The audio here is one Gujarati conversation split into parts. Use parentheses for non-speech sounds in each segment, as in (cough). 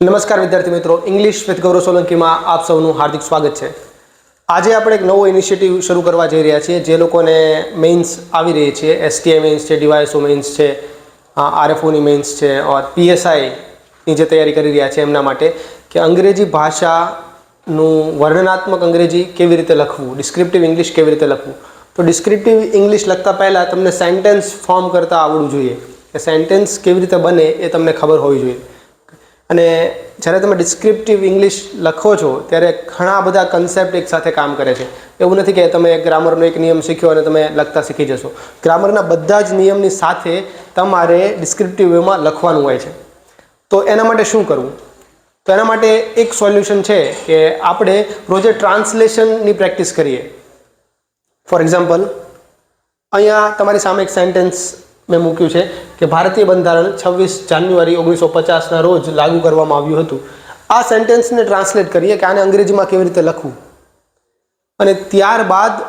નમસ્કાર વિદ્યાર્થી મિત્રો. ઇંગ્લિશ વિથ ગૌરવ સોલંકીમાં આપ સૌનું હાર્દિક સ્વાગત છે. આજે આપણે એક નવો ઇનિશિયેટિવ શરૂ કરવા જઈ રહ્યા છીએ. જે લોકોને મેઇન્સ આવી રહી છે. એસટીઆઈ મેઇન્સ છે ડીવાયએસઓ મેઇન્સ છે આરએફઓની મેઇન્સ છે ઓર પીએસઆઈની જે તૈયારી કરી રહ્યા છે એમના માટે કે અંગ્રેજી ભાષાનું વર્ણનાત્મક અંગ્રેજી કેવી રીતે લખવું ડિસ્ક્રિપ્ટિવ ઇંગ્લિશ કેવી રીતે લખવું? તો ડિસ્ક્રિપ્ટિવ ઇંગ્લિશ લખતા પહેલાં તમને સેન્ટેન્સ ફોર્મ કરતાં આવડવું જોઈએ. કે સેન્ટેન્સ કેવી રીતે બને એ તમને ખબર હોવી જોઈએ. અને જ્યારે તમે ડિસ્ક્રિપ્ટિવ ઇંગ્લિશ લખો છો, ત્યારે ઘણા બધા કન્સેપ્ટ એકસાથે કામ કરે છે. એવું નથી કે તમે ગ્રામરનો એક નિયમ શીખ્યો અને તમે લખતા શીખી જશો. ગ્રામરના બધા જ નિયમની સાથે તમારે ડિસ્ક્રિપ્ટિવ વેમાં લખવાનું હોય છે. તો એના માટે શું કરવું? તો એના માટે એક સોલ્યુશન છે કે આપણે રોજે ટ્રાન્સલેશનની પ્રેક્ટિસ કરીએ. ફોર એક્ઝામ્પલ અહીંયા તમારી સામે એક સેન્ટેન્સ મેં મૂક્યું છે કે ભારતીય બંધારણ છવ્વીસ જાન્યુઆરી ઓગણીસો પચાસના રોજ લાગુ કરવામાં આવ્યું હતું. આ સેન્ટેન્સને ટ્રાન્સલેટ કરીએ કે આને અંગ્રેજીમાં કેવી રીતે લખવું? અને ત્યારબાદ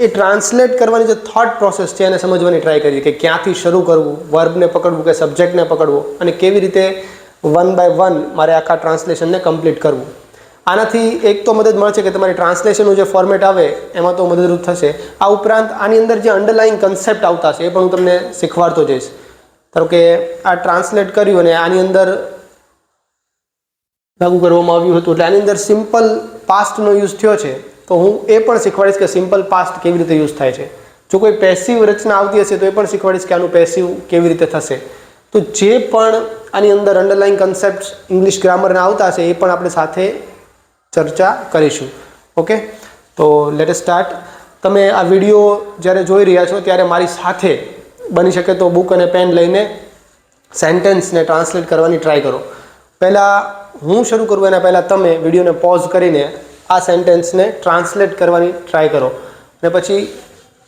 એ ટ્રાન્સલેટ કરવાની જે થોટ પ્રોસેસ છે એને સમજવાની ટ્રાય કરીએ કે ક્યાંથી શરૂ કરવું વર્બને પકડવું કે સબ્જેક્ટને પકડવું અને કેવી રીતે વન બાય વન મારે આખા ટ્રાન્સલેશનને કમ્પ્લીટ કરવું. આનાથી એક તો મદદ મળશે કે તમારી ટ્રાન્સલેશનનું જે ફોર્મેટ આવે, એમાં તો મદદરૂપ થશે. આ ઉપરાંત આની અંદર જે અંડરલાઇંગ કન્સેપ્ટ આવતા છે એ પણ હું તમને શીખવાડતો જઈશ. ધારો કે આ ટ્રાન્સલેટ કર્યું અને આની અંદર લાગુ કરવામાં આવ્યું હતું, એટલે આની અંદર સિમ્પલ પાસ્ટનો યુઝ થયો છે. તો હું એ પણ શીખવાડીશ કે સિમ્પલ પાસ્ટ કેવી રીતે યુઝ થાય છે. જો કોઈ પેસિવ રચના આવતી હશે, તો એ પણ શીખવાડીશ કે આનું પેસિવ કેવી રીતે થશે. તો જે પણ આની અંદર અંડરલાઇંગ કન્સેપ્ટ ઇંગ્લિશ ગ્રામરના આવતા છે એ પણ આપણે સાથે ચર્ચા કરીશું. ઓકે તો લેટ સ્ટાર્ટ તમે આ વીડિયો જ્યારે જોઈ રહ્યા છો, ત્યારે મારી સાથે બની શકે તો બુક અને પેન લઈને સેન્ટેન્સને ટ્રાન્સલેટ કરવાની ટ્રાય કરો. પહેલાં હું શરૂ કરું, એના પહેલાં તમે વિડીયોને પોઝ કરીને આ સેન્ટેન્સને ટ્રાન્સલેટ કરવાની ટ્રાય કરો. અને પછી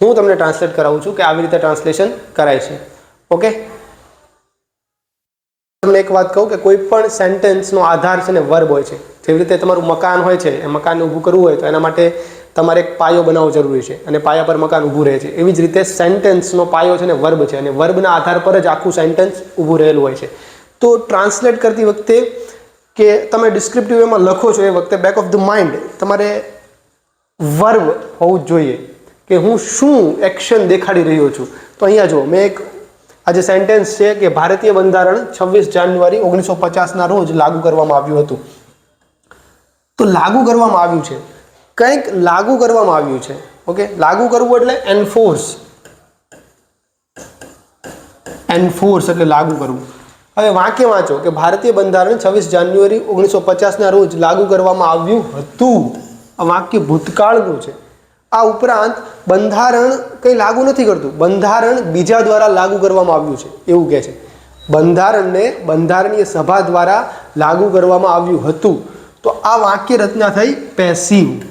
હું તમને ટ્રાન્સલેટ કરાવું છું કે આવી રીતે ટ્રાન્સલેશન કરાય છે. ઓકે તમને એક વાત કહું કે કોઈ પણ સેન્ટેન્સનો આધાર છે ને વર્બ હોય છે, જેવી રીતે તમારું મકાન હોય છે, એ મકાન ઊભું કરવું હોય તો એના માટે તમારે એક પાયો બનાવવો જરૂરી છે અને પાયા પર મકાન ઊભું રહે છે. એવી જ રીતે સેન્ટેન્સનો પાયો છે ને વર્બ છે અને વર્બના આધાર પર જ આખું સેન્ટેન્સ ઊભું રહેલું હોય છે. તો ટ્રાન્સલેટ કરતી વખતે કે તમે ડિસ્ક્રિપ્ટિવ એમાં લખો છો એ વખતે બેક ઓફ ધ માઇન્ડ તમારે વર્બ હોવું જ જોઈએ કે હું શું એક્શન દેખાડી રહ્યો છું. તો અહીંયા જુઓ, મેં એક આ જે સેન્ટેન્સ છે કે ભારતીય બંધારણ છવ્વીસ જાન્યુઆરી ઓગણીસો પચાસના રોજ લાગુ કરવામાં આવ્યું હતું. તો લાગુ કરવામાં આવ્યું છે. કંઈક લાગુ કરવામાં આવ્યું છે. ઓકે લાગુ કરવું એટલે એન્ફોર્સ એન્ફોર્સ એટલે લાગુ કરવું. હવે વાક્ય વાંચો કે ભારતીય બંધારણ છવ્વીસ જાન્યુઆરી ઓગણીસો પચાસના રોજ લાગુ કરવામાં આવ્યું હતું. આ વાક્ય ભૂતકાળનું છે. આ ઉપરાંત બંધારણ કંઈ લાગુ નથી કરતું. બંધારણ બીજા દ્વારા લાગુ કરવામાં આવ્યું છે. એવું કહે છે. બંધારણને બંધારણીય સભા દ્વારા લાગુ કરવામાં આવ્યું હતું. તો આ વાક્ય રચના થઈ પેસિવ.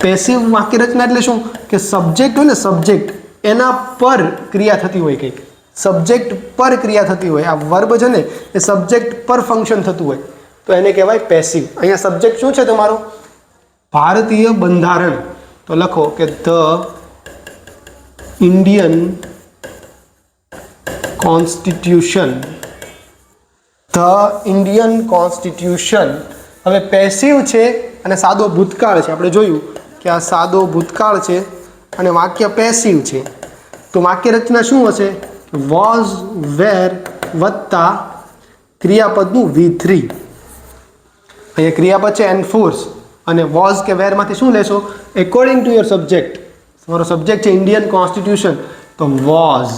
પેસિવ વાક્ય રચના એટલે શું? કે સબ્જેક્ટ હોય ને સબ્જેક્ટ, એના પર ક્રિયા થતી હોય કંઈક. સબ્જેક્ટ પર ક્રિયા થતી હોય. આ વર્બ છે ને, એ સબ્જેક્ટ પર ફંક્શન થતું હોય. તો એને કહેવાય પેસિવ. અહીંયા સબ્જેક્ટ શું છે તમારો? ભારતીય બંધારણ. તો લખો કે the Indian constitution. The Indian constitution. હવે પેસિવ છે અને સાદો ભૂતકાળ છે. આપણે જોયું કે આ સાદો ભૂતકાળ છે અને વાક્ય પેસિવ છે. તો વાક્ય રચના શું હશે? વોઝ વેર વત્તા ક્રિયાપદનું વી થ્રી અહીંયા ક્રિયાપદ છે એનફોર્સ અને વોઝ કે વેરમાંથી શું લેશો? એકોર્ડિંગ ટુ યોર સબ્જેક્ટ તમારો સબ્જેક્ટ છે ઇન્ડિયન કોન્સ્ટિટ્યુશન તો was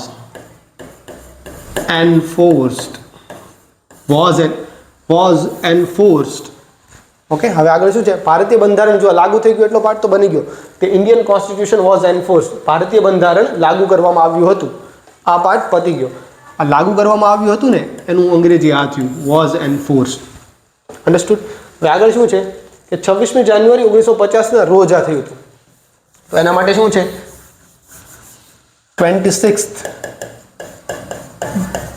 enforced was an was enforced okay હવે આગળ શું છે? ભારતીય બંધારણ જો લાગુ થઈ ગયું એટલો પાર્ટ તો બની ગયો. કે ઇન્ડિયન કોન્સ્ટિટ્યુશન વોઝ એન્ફોર્સ્ડ ભારતીય બંધારણ લાગુ કરવામાં આવ્યું હતું. આ પાર્ટ પતી ગયો. આ લાગુ કરવામાં આવ્યું હતું ને, એનું અંગ્રેજી આ થયું. વોઝ એન્ફોર્સ્ડ અન્ડરસ્ટુડ હવે આગળ શું છે? કે છવ્વીસમી જાન્યુઆરી ઓગણીસો પચાસના રોજ આ થયું હતું. તો એના માટે શું છે? Twenty six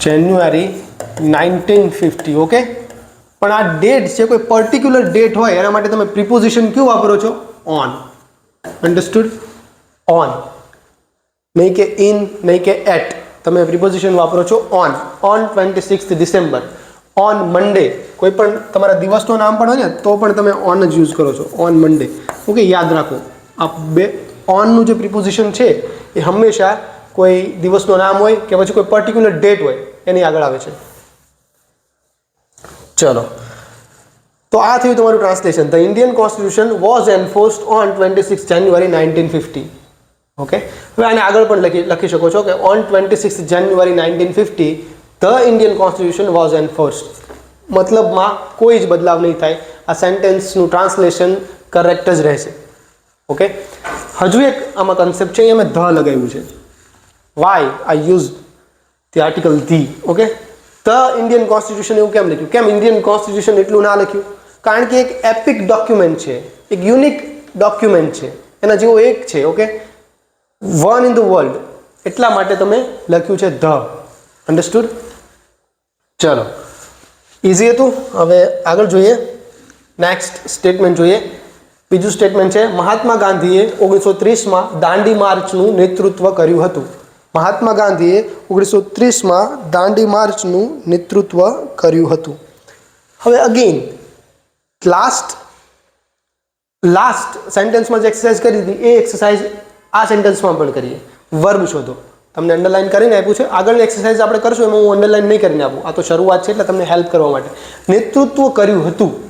January nineteen fifty, okay? પણ આ ડેટ છે, કોઈ પર્ટિક્યુલર ડેટ હોય, એના માટે તમે પ્રિપોઝિશન કયું વાપરો છો? ઓન. અન્ડરસ્ટુડ? ઓન. નહીં કે ઇન, નહીં કે એટ. તમે પ્રિપોઝિશન વાપરો છો on. On twenty six December. On Monday કોઈ પણ તમારા દિવસનું નામ પણ હોય ને, તો પણ તમે ઓન જ યુઝ કરો છો ઓન મંડે ઓકે, યાદ રાખો. આ બે ઓનનું જે પ્રિપોઝિશન છે, એ હંમેશા કોઈ દિવસનું નામ હોય કે પછી કોઈ પર્ટિક્યુલર ડેટ હોય, એની આગળ આવે છે. ચલો. તો આ થયું તમારું translation the Indian constitution was enforced on twenty six January nineteen fifty okay? હવે આને આગળ પણ લખી લખી શકો છો કે on twenty six January nineteen fifty the Indian constitution was enforced મતલબમાં કોઈ જ બદલાવ નહીં થાય. આ સેન્ટેન્સનું ટ્રાન્સલેશન કરેક્ટ જ રહેશે. ઓકે હજુ એક આમાં કન્સેપ્ટ છે, અહીંયા મેં ધ લગાવ્યું છે. Why I use the article the okay the Indian constitution એવું કેમ લખ્યું? કેમ ઇન્ડિયન કોન્સ્ટિટ્યુશન એટલું ના લખ્યું? કારણ કે એક એપિક ડોક્યુમેન્ટ છે. એક યુનિક ડોક્યુમેન્ટ છે. એના જેવો એક છે okay one in the world એટલા માટે તમે લખ્યું છે ધ. અન્ડરસ્ટુડ ચલો. ઇઝી હતું. હવે આગળ જોઈએ. નેક્સ્ટ સ્ટેટમેન્ટ જોઈએ. બીજું સ્ટેટમેન્ટ છે, મહાત્મા ગાંધીએ ઓગણીસો ત્રીસમાં દાંડી માર્ચનું નેતૃત્વ કર્યું હતું. મહાત્મા ગાંધીએ ઓગણીસો ત્રીસમાં દાંડી માર્ચનું નેતૃત્વ કર્યું હતું. હવે અગેન લાસ્ટ લાસ્ટ સેન્ટેન્સમાં જે એક્સરસાઇઝ કરી હતી, એ એક્સરસાઇઝ આ સેન્ટેન્સમાં પણ કરીએ. વર્બ શોધો. તમને અંડરલાઇન કરીને આપ્યું છે. આગળની એક્સરસાઇઝ આપણે કરશું, એમાં હું અંડરલાઇન નહીં કરીને આપું. આ તો શરૂઆત છે એટલે તમને હેલ્પ કરવા માટે. નેતૃત્વ કર્યું હતું.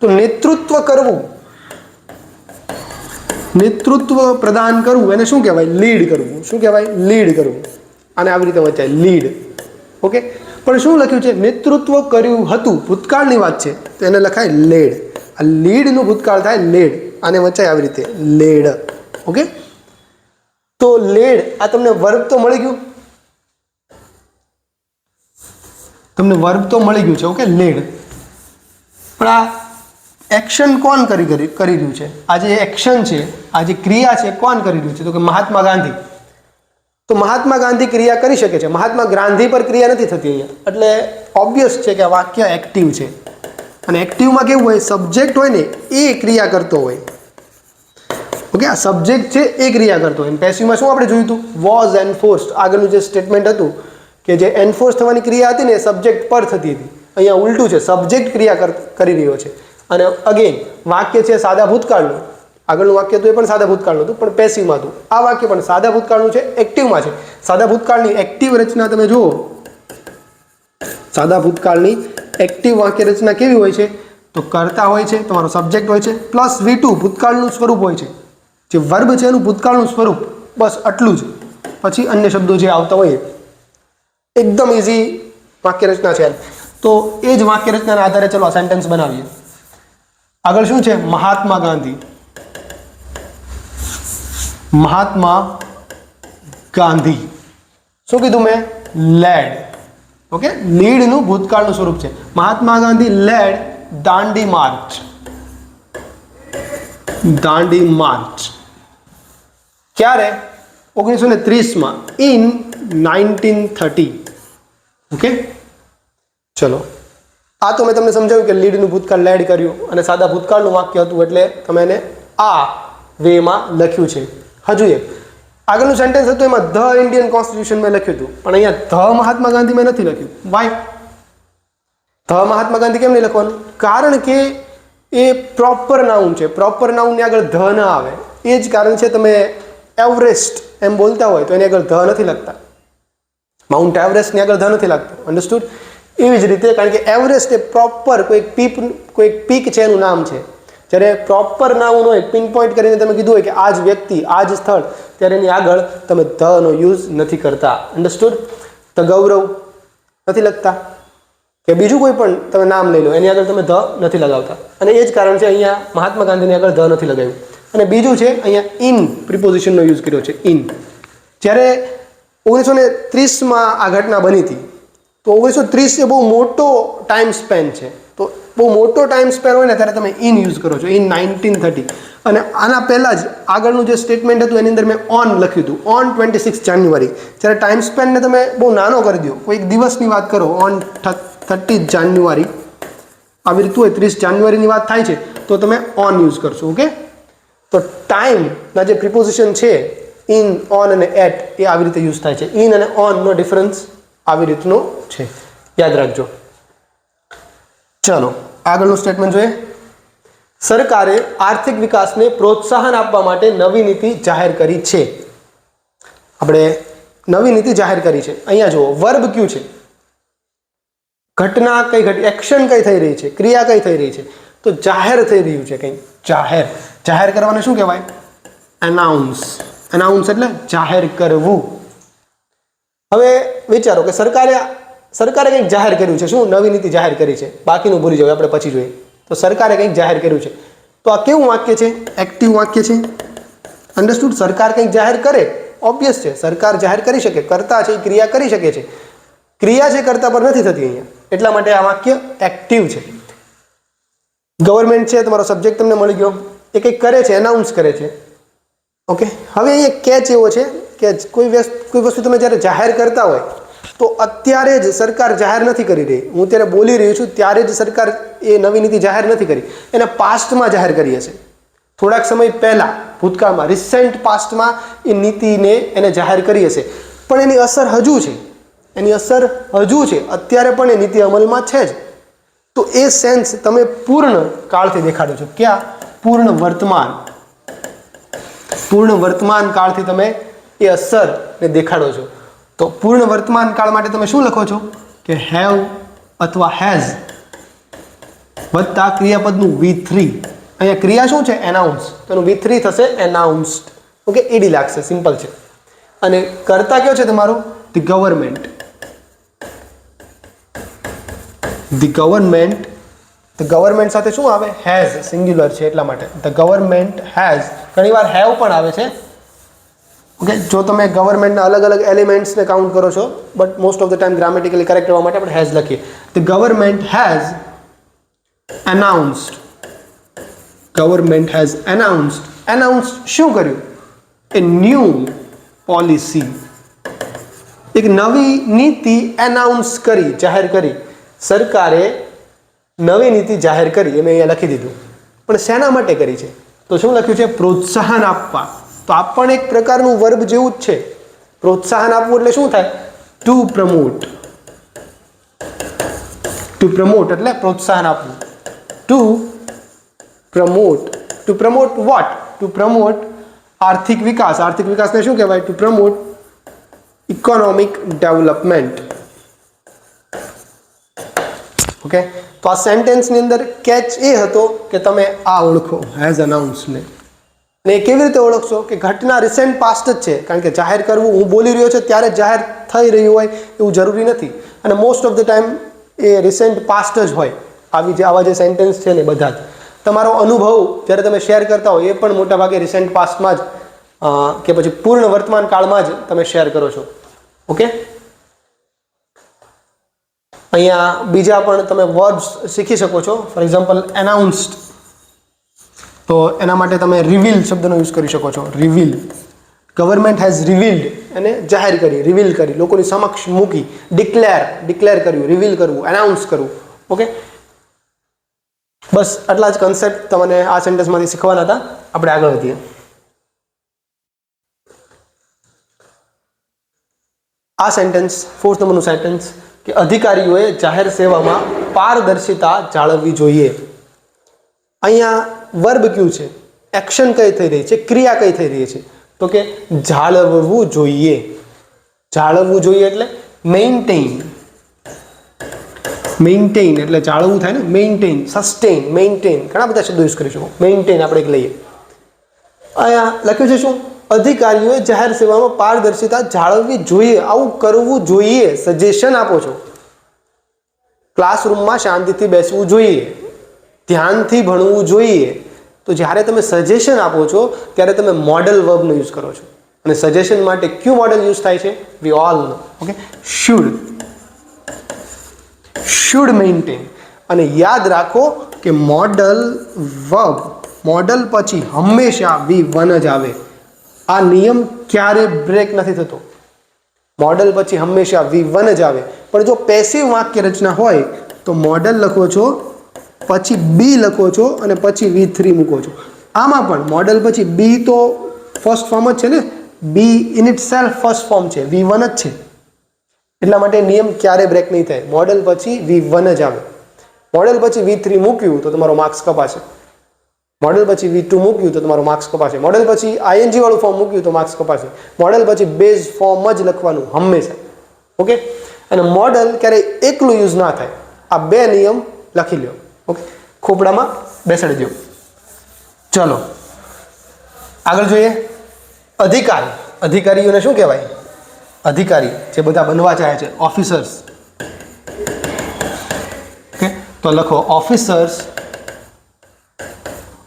તો નેતૃત્વ કરવું. નેતૃત્વ પ્રદાન કરવું, એને શું કહેવાય? લીડ કરવું. શું કહેવાય? લીડ કરવું. આને આવી રીતે વચાય. લીડ ઓકે પણ શું લખ્યું છે? નેતૃત્વ કર્યું હતું. ભૂતકાળની વાત છે. તો એને લખાય લેડ આ લીડનું ભૂતકાળ થાય લેડ આને વચાય આવી રીતે. લેડ ઓકે તો લેડ આ તમને વર્ગ તો મળી ગયું. તમને વર્ગ તો મળી ગયું છે ઓકે લેડ પણ આ એક્શન કોણ કરી કરી રહ્યું છે? આ જે એક્શન છે, આ જે ક્રિયા છે, કોણ કરી રહ્યું છે? તો કે મહાત્મા ગાંધી. તો મહાત્મા ગાંધી ક્રિયા કરી શકે છે. મહાત્મા ગાંધી પર ક્રિયા નથી થતી અહીંયા. એટલે ઓબ્વિયસ છે કે આ વાક્ય એક્ટિવ છે. અને એક્ટિવમાં કેવું હોય સબ્જેક્ટ હોય ને, એ ક્રિયા કરતો હોય. ઓકે આ સબ્જેક્ટ છે એ ક્રિયા કરતો. હોય પેસિવમાં શું આપણે જોયું હતું? વોઝ એન્ફોર્સ્ડ આગળનું જે સ્ટેટમેન્ટ હતું, કે જે એન્ફોર્સ થવાની ક્રિયા હતી ને એ સબ્જેક્ટ પર થતી હતી. અહીંયા ઉલટું છે સબ્જેક્ટ ક્રિયા કર- કરી રહ્યો છે. અને અગેન વાક્ય છે સાદા ભૂતકાળનું. આગળનું વાક્ય હતું એ પણ સાદા ભૂતકાળનું હતું, પણ પેસિવમાં હતું. આ વાક્ય પણ સાદા ભૂતકાળનું છે એક્ટિવમાં છે. સાદા ભૂતકાળની એક્ટિવ રચના તમે જુઓ. સાદા ભૂતકાળની એક્ટિવ વાક્ય રચના કેવી હોય છે? તો કરતા હોય છે, તમારો સબ્જેક્ટ હોય છે પ્લસ વી ટુ ભૂતકાળનું સ્વરૂપ હોય છે. જે વર્બ છે એનું ભૂતકાળનું સ્વરૂપ, બસ આટલું જ. પછી અન્ય શબ્દો જે આવતા હોય. એકદમ ઇઝી વાક્યરચના છે. તો એ જ વાક્યરચનાના આધારે ચલો આ સેન્ટેન્સ બનાવીએ. આગળ શું છે? મહાત્મા ગાંધી. મહાત્મા ગાંધી. શું કીધું મેં? લેડ ઓકે લીડનું ભૂતકાળનું સ્વરૂપ છે. Mahatma Gandhi led Dandi march. Dandi march. ક્યારે? ઓગણીસો ને ત્રીસમાં ઇન નાઇન્ટીન થર્ટી. ઓકે? ચલો. આ તો મેં તમને સમજાવ્યું કે લીડનું ભૂતકાળ લેડ કર્યું અને સાદા ભૂતકાળનું વાક્ય હતું એટલે તમે એને આ વેમાં લખ્યું છે. હજુ એક. આગળનું સેન્ટેન્સ હતું એમાં ધ ઇન્ડિયન કોન્સ્ટિટ્યુશન મેં લખ્યું હતું. પણ અહીંયા ધ મહાત્મા ગાંધી મેં નથી લખ્યું. વાય ધ મહાત્મા ગાંધી કેમ નહીં લખવાનું? કારણ કે એ પ્રોપર નાઉન છે. પ્રોપર નાઉનની આગળ ધ ન આવે. એ જ કારણ છે તમે એવરેસ્ટ એમ બોલતા હોય તો એની આગળ ધ નથી લગતા. માઉન્ટ એવરેસ્ટની આગળ ધ નથી લાગતું. અન્ડરસ્ટુડ એવી જ રીતે કારણ કે એવરેસ્ટ એ પ્રોપર કોઈ પીપ કોઈક પીક છે એનું નામ છે. જ્યારે પ્રોપર નાઉન હોય પિન પોઈન્ટ કરીને તમે કીધું હોય કે આ જ વ્યક્તિ, આ જ સ્થળ, ત્યારે એની આગળ તમે ધનો યુઝ નથી કરતા. અન્ડરસ્ટુડ તો ગૌરવ નથી લખતા કે બીજું કોઈ પણ તમે નામ લઈ લો, એની આગળ તમે ધ નથી લગાવતા. અને એ જ કારણ છે અહીંયા મહાત્મા ગાંધીની આગળ ધ નથી લગાવ્યું. અને બીજું છે, અહીંયા ઇન પ્રિપોઝિશનનો યુઝ કર્યો છે ઇન જ્યારે ઓગણીસો ને ત્રીસમાં આ ઘટના બની હતી, તો ઓગણીસો ત્રીસ એ બહુ મોટો ટાઈમ સ્પેન છે. તો બહુ મોટો ટાઈમ સ્પેન હોય ને, ત્યારે તમે ઇન યુઝ કરો છો ઇન નાઇન્ટીન થર્ટી અને આના પહેલાં જ આગળનું જે સ્ટેટમેન્ટ હતું, એની અંદર મેં ઓન લખ્યું હતું ઓન ટ્વેન્ટી સિક્સ જાન્યુઆરી જ્યારે ટાઈમ સ્પેનને તમે બહુ નાનો કરી દો એક દિવસની વાત કરો ઓન થર્ટી જાન્યુઆરી આવી રીતું હોય, ત્રીસ જાન્યુઆરીની વાત થાય છે, તો તમે ઓન યુઝ કરશો ઓકે તો ટાઈમના જે પ્રિપોઝિશન છે ઇન ઓન અને એટ એ આવી રીતે યુઝ થાય છે. ઇન અને ઓનનો ડિફરન્સ આવી રીતનો છે. યાદ રાખજો. ચલો, આગળનું સ્ટેટમેન્ટ જોઈએ. સરકારે આર્થિક વિકાસને પ્રોત્સાહન આપવા માટે નવી નીતિ જાહેર કરી છે. આપણે નવી નીતિ જાહેર કરી છે. અહીંયા જુઓ વર્બ ક્યુ છે? ઘટના કઈ ઘટી એક્શન કઈ થઈ રહી છે? ક્રિયા કઈ થઈ રહી છે? તો જાહેર થઈ રહ્યું છે કંઈ. જાહેર. જાહેર કરવાને શું કહેવાય? એનાઉન્સ એનાઉન્સ એટલે જાહેર કરવું. હવે વિચારો કે સરકારે સરકારે કંઈક જાહેર કર્યું છે. શું? નવી નીતિ જાહેર કરી છે. બાકીનું ભૂલી જવું આપણે પછી જોઈએ. તો સરકારે કંઈક જાહેર કર્યું છે. તો આ કેવું વાક્ય છે? એક્ટિવ વાક્ય છે? અન્ડરસ્ટુડ સરકાર કંઈક જાહેર કરે? ઓબ્વિયસ છે. સરકાર જાહેર કરી શકે, કરતા છે, એ ક્રિયા કરી શકે છે. ક્રિયા છે, કરતા પર નથી થતી અહીંયા. એટલા માટે આ વાક્ય એક્ટિવ છે. ગવર્મેન્ટ છે, તમારો સબ્જેક્ટ તમને મળી ગયો. એ કંઈક કરે છે એનાઉન્સ કરે છે. ઓકે હવે અહીંયા કેચ એવો છે કે કોઈ વ્યસ્ત, કોઈ વસ્તુ તમે જ્યારે જાહેર કરતા હોય, તો અત્યારે જ સરકાર જાહેર નથી કરી રહી. હું ત્યારે બોલી રહ્યો છું, ત્યારે જ સરકાર એ નવી નીતિ જાહેર નથી કરી. એને પાસ્ટમાં જાહેર કરી હશે. થોડાક સમય પહેલાં, ભૂતકાળમાં રિસેન્ટ પાસ્ટમાં એ નીતિને એને જાહેર કરી હશે. પણ એની અસર હજુ છે. એની અસર હજુ છે. અત્યારે પણ એ નીતિ અમલમાં છે જ. તો એ સેન્સ તમે પૂર્ણ કાળથી દેખાડો છો. ક્યાં? પૂર્ણ વર્તમાન. પૂર્ણ વર્તમાન કાળથી તમે એ અસરને દેખાડો છો. તો પૂર્ણ વર્તમાન કાળ માટે તમે શું લખો છો? કે હેવ અથવા હેઝ વત્તા ક્રિયાપદનું વી થ્રી અહીંયા ક્રિયા શું છે? એનાઉન્સ તો એનું વી થ્રી થશે એનાઉન્સ્ડ ઓકે ઈડી લાગશે. સિમ્પલ છે. અને કરતા કયો છે તમારો? The government the government the government સાથે શું આવે? હેઝ સિંગ્યુલર છે એટલા માટે. ધ ગવર્મેન્ટ હેઝ ઘણીવાર હેવ પણ આવે છે. ઓકે જો તમે ગવર્મેન્ટના અલગ અલગ એલિમેન્ટ્સને કાઉન્ટ કરો છો but most of the time grammatically correct કરવા માટે આપણે હેઝ લખીએ. The government has announced government has announced announce શું કર્યું? એ ન્યૂ પોલિસી એક નવી નીતિ એનાઉન્સ કરી, જાહેર કરી. સરકારે નવી નીતિ જાહેર કરી, એ મેં અહીંયા લખી દીધું. પણ શેના માટે કરી છે? તો શું લખ્યું છે? પ્રોત્સાહન આપવા. તો આ પણ એક પ્રકારનું વર્બ જેવું જ છે. પ્રોત્સાહન આપવું એટલે શું થાય? ટુ પ્રમોટ ટુ પ્રમોટ એટલે પ્રોત્સાહન આપવું. To promote to promote what to promote આર્થિક વિકાસ. આર્થિક વિકાસને શું કહેવાય? To promote economic development okay તો આ સેન્ટેન્સની અંદર કેચ એ હતો કે તમે આ ઓળખો હેઝ અનાઉન્સને ને. એ કેવી રીતે ઓળખશો? કે ઘટના રિસેન્ટ પાસ્ટ જ છે. કારણ કે જાહેર કરવું, હું બોલી રહ્યો છું, ત્યારે જાહેર થઈ રહ્યું હોય એવું જરૂરી નથી. અને મોસ્ટ ઓફ ધ ટાઈમ એ રિસેન્ટ પાસ્ટ જ હોય. આવી જે, આવા જે સેન્ટેન્સ છે ને બધા જ. તમારો અનુભવ જ્યારે તમે શેર કરતા હો, એ પણ મોટાભાગે રિસેન્ટ પાસ્ટમાં જ કે પછી પૂર્ણ વર્તમાન કાળમાં જ તમે શેર કરો છો. ઓકે અહીંયા બીજા પણ તમે વર્બ્સ શીખી શકો છો. ફોર એક્ઝામ્પલ એનાઉન્સ્ડ તો એના માટે તમે રિવીલ શબ્દનો યુઝ કરી શકો છો. રિવીલ ગવર્મેન્ટ હેઝ રિવીલ્ડ એને જાહેર કરી રિવીલ કરી. લોકોની સમક્ષ મૂકી ડિક્લેર ડિક્લેર કર્યું રિવીલ કરવું એનાઉન્સ કરવું. ઓકે બસ, આટલા જ કન્સેપ્ટ તમને આ સેન્ટેન્સમાંથી શીખવાના હતા. આપણે આગળ વધીએ. આ સેન્ટેન્સ ફોર્થ નંબરનું સેન્ટેન્સ કે અધિકારીઓએ જાહેર સેવામાં પારદર્શિતા જાળવવી જોઈએ. અહીંયા વર્બ કયું છે? એક્શન કઈ થઈ રહી છે? ક્રિયા કઈ થઈ રહી છે? તો કે જાળવવું જોઈએ. જાળવવું જોઈએ એટલે મેન્ટેન મેન્ટેન એટલે જાળવવું થાય ને? મેન્ટેન સસ્ટેન મેન્ટેન ઘણા બધા શબ્દો યુઝ કરી શકો. મેન્ટેન આપણે એક લઈએ. અહીંયા લખ્યું છે શું? અધિકારીઓએ જાહેર સેવામાં પારદર્શિતા જાળવવી જોઈએ. આવું કરવું જોઈએ. સજેશન આપો છો. ક્લાસરૂમમાં શાંતિથી બેસવું જોઈએ. ધ્યાનથી ભણવું જોઈએ. તો જ્યારે તમે સજેશન આપો છો, ત્યારે તમે મોડલ વર્બનો યુઝ કરો છો. અને સજેશન માટે ક્યુ મોડલ યુઝ થાય છે? We all know okay should should maintain અને યાદ રાખો કે મોડલ વર્બ મોડલ પછી હંમેશા વી વન જ આવે. આ નિયમ ક્યારે બ્રેક નથી થતો? મોડલ પછી હંમેશા વી વન જ આવે. પણ જો પેસિવ વાક્ય રચના હોય, તો મોડલ લખો છો, પછી બી લખો છો, અને પછી વી થ્રી મૂકો છો. આમાં પણ મોડલ પછી બી તો ફર્સ્ટ ફોર્મ જ છે ને? Be in itself first form છે. વી વન જ છે. એટલા માટે નિયમ ક્યારે બ્રેક નહીં થાય. મોડલ પછી વી વન જ આવે. મોડલ પછી વી થ્રી મૂક્યું, તો તમારો માર્ક્સ કપાશે. મોડેલ પછી વી ટુ મૂક્યું તો તમારું માર્ક્સ કપાશે. મોડેલ પછી આઈએનજી વાળું ફોર્મ મૂક્યું તો માર્ક્સ કપાશે. મોડેલ પછી બેઝ ફોર્મ જ લખવાનું હંમેશા. ઓકે અને મોડલ ક્યારેય એકલું યુઝ ના થાય. આ બે નિયમ લખી લ્યો. ઓકે ખોપડામાં બેસાડી દો ચલો. આગળ જોઈએ. અધિકારી. અધિકારીઓને શું કહેવાય? અધિકારી જે બધા બનવા ચાહે છે. ઓફિસર્સ ઓકે તો લખો officers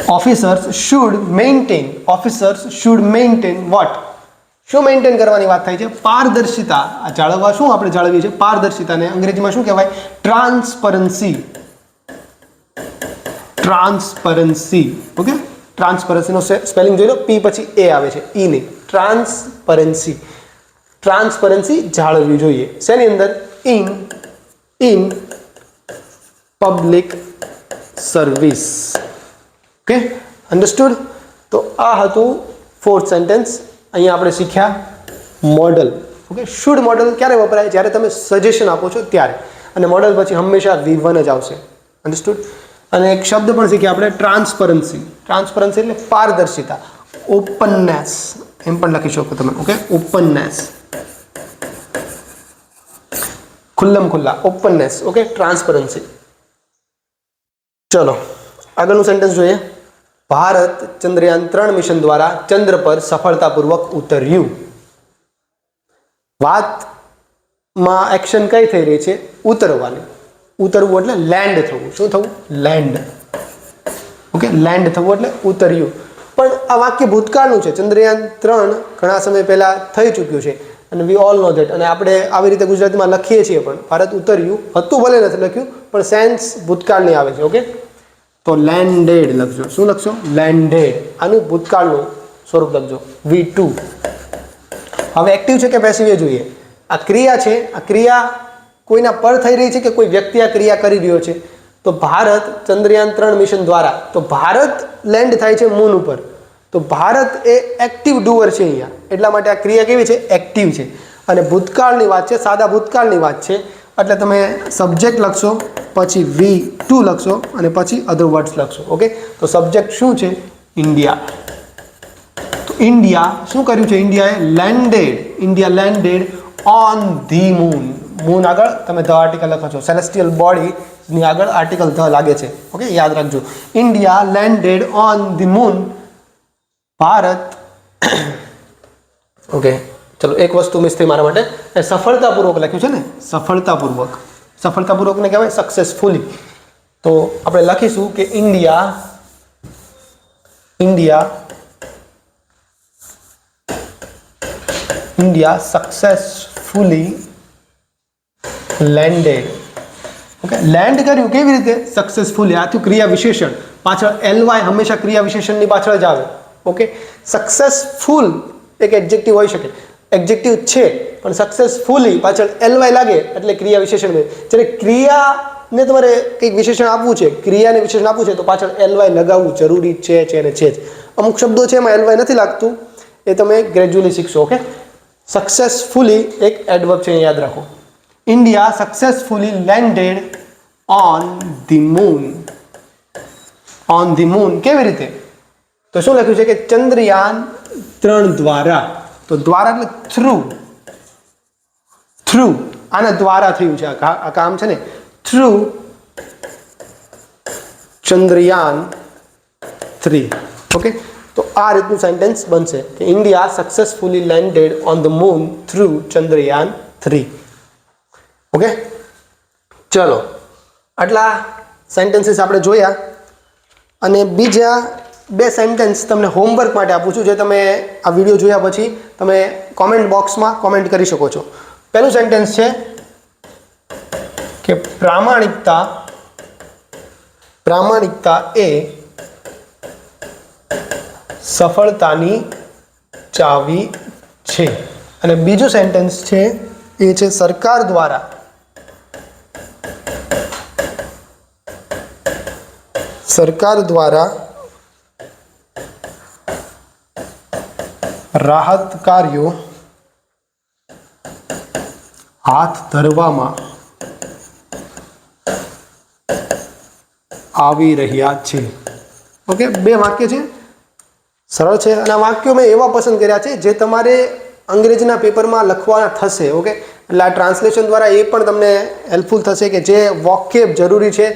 officers should maintain officers should maintain what શું મેન્ટેન કરવાની વાત થાય છે? પારદર્શિતા. આ જાળવવા શું આપણે જાળવીએ છીએ? પારદર્શિતાને અંગ્રેજીમાં શું કહેવાય? ટ્રાન્સપરન્સી ટ્રાન્સપરન્સી ઓકે ટ્રાન્સપરન્સીનો સ્પેલિંગ જોઈ લો. પી પછી એ આવે છે. ઈ નહીં. ટ્રાન્સપરન્સી ટ્રાન્સપરન્સી જાળવવી જોઈએ. શેની અંદર? In in public service okay understood તો આ હતું ફોર્થ સેન્ટેન્સ અહીંયા આપણે શીખ્યા મોડલ ઓકે શુડ મોડલ ક્યારે વપરાય? જ્યારે તમે સજેશન આપો છો ત્યારે. અને મોડલ પછી હંમેશા વી વન જ આવશે. અન્ડરસ્ટુડ અને એક શબ્દ પણ શીખ્યા આપણે ટ્રાન્સપરન્સી ટ્રાન્સપરન્સી એટલે પારદર્શિતા. ઓપનનેસ એમ પણ લખી શકો તમે. ઓકે ઓપનનેસ ખુલ્લમ ખુલ્લા. ઓપનનેસ ઓકે ટ્રાન્સપરન્સી ચલો. આગળનું સેન્ટેન્સ જોઈએ. ભારત ચંદ્રયાન ત્રણ મિશન દ્વારા ચંદ્ર પર સફળતાપૂર્વક ઉતર્યું. વાતમાં એક્શન કઈ થઈ રહી છે? ઉતરવાની. ઉતરવું એટલે લેન્ડ થવું. શું થવું? લેન્ડ ઓકે લેન્ડ થવું એટલે ઉતર્યું. પણ આ વાક્ય ભૂતકાળનું છે. ચંદ્રયાન ત્રણ ઘણા સમય પહેલા થઈ ચૂક્યું છે. અને વી ઓલ નો ધેટ અને આપણે આવી રીતે ગુજરાતીમાં લખીએ છીએ પણ ભારત ઉતર્યું. હતું ભલે નથી લખ્યું, પણ સેન્સ ભૂતકાળની આવે છે. ઓકે તો લેન્ડેડ લખજો. શું લખશો? લેન્ડેડ આનું ભૂતકાળનું સ્વરૂપ લખજો. વી ટુ હવે એક્ટિવ છે કે પેસિવ જોઈએ? આ ક્રિયા છે. આ ક્રિયા કોઈના પર થઈ રહી છે કે કોઈ વ્યક્તિ આ ક્રિયા કરી રહ્યો છે? તો ભારત ચંદ્રયાન ત્રણ મિશન દ્વારા. તો ભારત લેન્ડ થાય છે મૂન ઉપર. તો ભારત એ એક્ટિવ ડુઅર છે અહીંયા. એટલા માટે આ ક્રિયા કેવી છે? એક્ટિવ છે. અને ભૂતકાળની વાત છે, સાદા ભૂતકાળની વાત છે. એટલે તમે સબ્જેક્ટ લખશો, પછી વી ટુ લખશો અને પછી અધર વર્ડ્સ લખશો ઓકે તો સબ્જેક્ટ શું છે? ઇન્ડિયા તો ઇન્ડિયા શું કર્યું છે? ઇન્ડિયાએ landed India landed on the moon moon આગળ તમે ધ આર્ટિકલ લખો છો. સેલેસ્ટિયલ બોડીની આગળ આર્ટિકલ ધ લાગે છે ઓકે યાદ રાખજો. India landed on the moon Bharat (coughs) okay ચલો, એક વસ્તુ મિસ થઈ મારા માટે સફળતાપૂર્વક લખ્યું છે ને? સફળતાપૂર્વક. સફળતાપૂર્વકને કહેવાય સક્સેસફુલી તો આપણે લખીશું કે India India India successfully landed okay land કર્યું કેવી રીતે? સક્સેસફુલી આ થયું ક્રિયા વિશેષણ. પાછળ એલવાય હંમેશા ક્રિયા વિશેષણની પાછળ જ આવે. ઓકે સક્સેસફુલ એક એડજેક્ટિવ હોઈ શકે. એડજેક્ટિવ છે, પણ સક્સેસફુલી પાછળ એલવાય લાગે એટલે ક્રિયા વિશેષણ હોય જ્યારે ક્રિયાને તમારે કંઈક વિશેષણ આપવું છે, ક્રિયાને વિશેષણ આપવું છે, તો પાછળ એલવાય લગાવવું જરૂરી છે છે અને છે જ. અમુક શબ્દો છે એમાં એલવાય નથી લાગતું. એ તમે ગ્રેજ્યુઅલી શીખશો ઓકે સક્સેસફુલી એક એડવર્બ છે યાદ રાખો. India successfully landed on the moon on the moon કેવી રીતે? તો શું લખ્યું છે કે ચંદ્રયાન ત્રણ દ્વારા તો દ્વારા એટલે થ્રુ થ્રુ આના દ્વારા થયું છે આ કામ છે ને. થ્રુ ચંદ્રયાન થ્રી ઓકે તો આ રીતનું સેન્ટેન્સ બનશે કે India successfully landed on the moon through Chandrayaan three okay ચલો. આટલા સેન્ટેન્સીસ આપણે જોયા. અને બીજા બે સેન્ટેન્સ તમને હોમવર્ક માટે આપું છું, જે તમે આ વીડિયો જોયા પછી તમે કોમેન્ટ બોક્સમાં કોમેન્ટ કરી શકો છો. પહેલું સેન્ટેન્સ છે કે પ્રામાણિકતા પ્રામાણિકતા એ સફળતાની ચાવી છે. અને બીજું સેન્ટેન્સ છે, એ છે સરકાર દ્વારા સરકાર દ્વારા રાહત કાર્યો હાથ ધરવામાં આવી રહ્યા છે. ઓકે, બે વાક્ય છે. સરળ છે. અને આ વાક્યો મેં એવા પસંદ કર્યા છે જે તમારે અંગ્રેજીના પેપરમાં લખવાના થશે, ઓકે? એટલે આ ટ્રાન્સલેશન દ્વારા એ પણ તમને હેલ્પફુલ થશે કે જે વોકેબ જરૂરી છે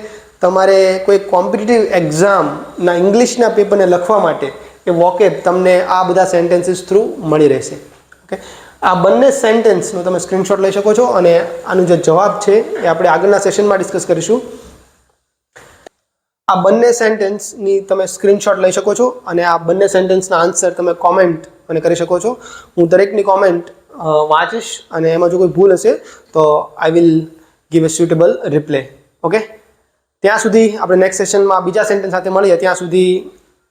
તમારે કોઈ કોમ્પિટિટિવ એક્ઝામના ઇંગ્લિશના પેપરને લખવા માટે. એ વોકેબ તમને આ બધા સેન્ટેન્સીસ થ્રુ મળી રહેશે. ઓકે આ બંને સેન્ટેન્સનો તમે સ્ક્રીનશોટ લઈ શકો છો અને આનું જે જવાબ છે એ આપણે આગળના સેશનમાં ડિસ્કસ કરીશું. આ બંને સેન્ટેન્સની તમે સ્ક્રીનશોટ લઈ શકો છો અને આ બંને સેન્ટેન્સના આન્સર તમે કોમેન્ટ મને કરી શકો છો. હું દરેકની કોમેન્ટ વાંચીશ અને એમાં જો કોઈ ભૂલ હશે તો I will give a suitable reply okay ત્યાં સુધી આપણે નેક્સ્ટ સેશનમાં બીજા સેન્ટેન્સ સાથે મળીએ. ત્યાં સુધી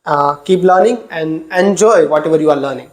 Uh, keep learning and enjoy whatever you are learning.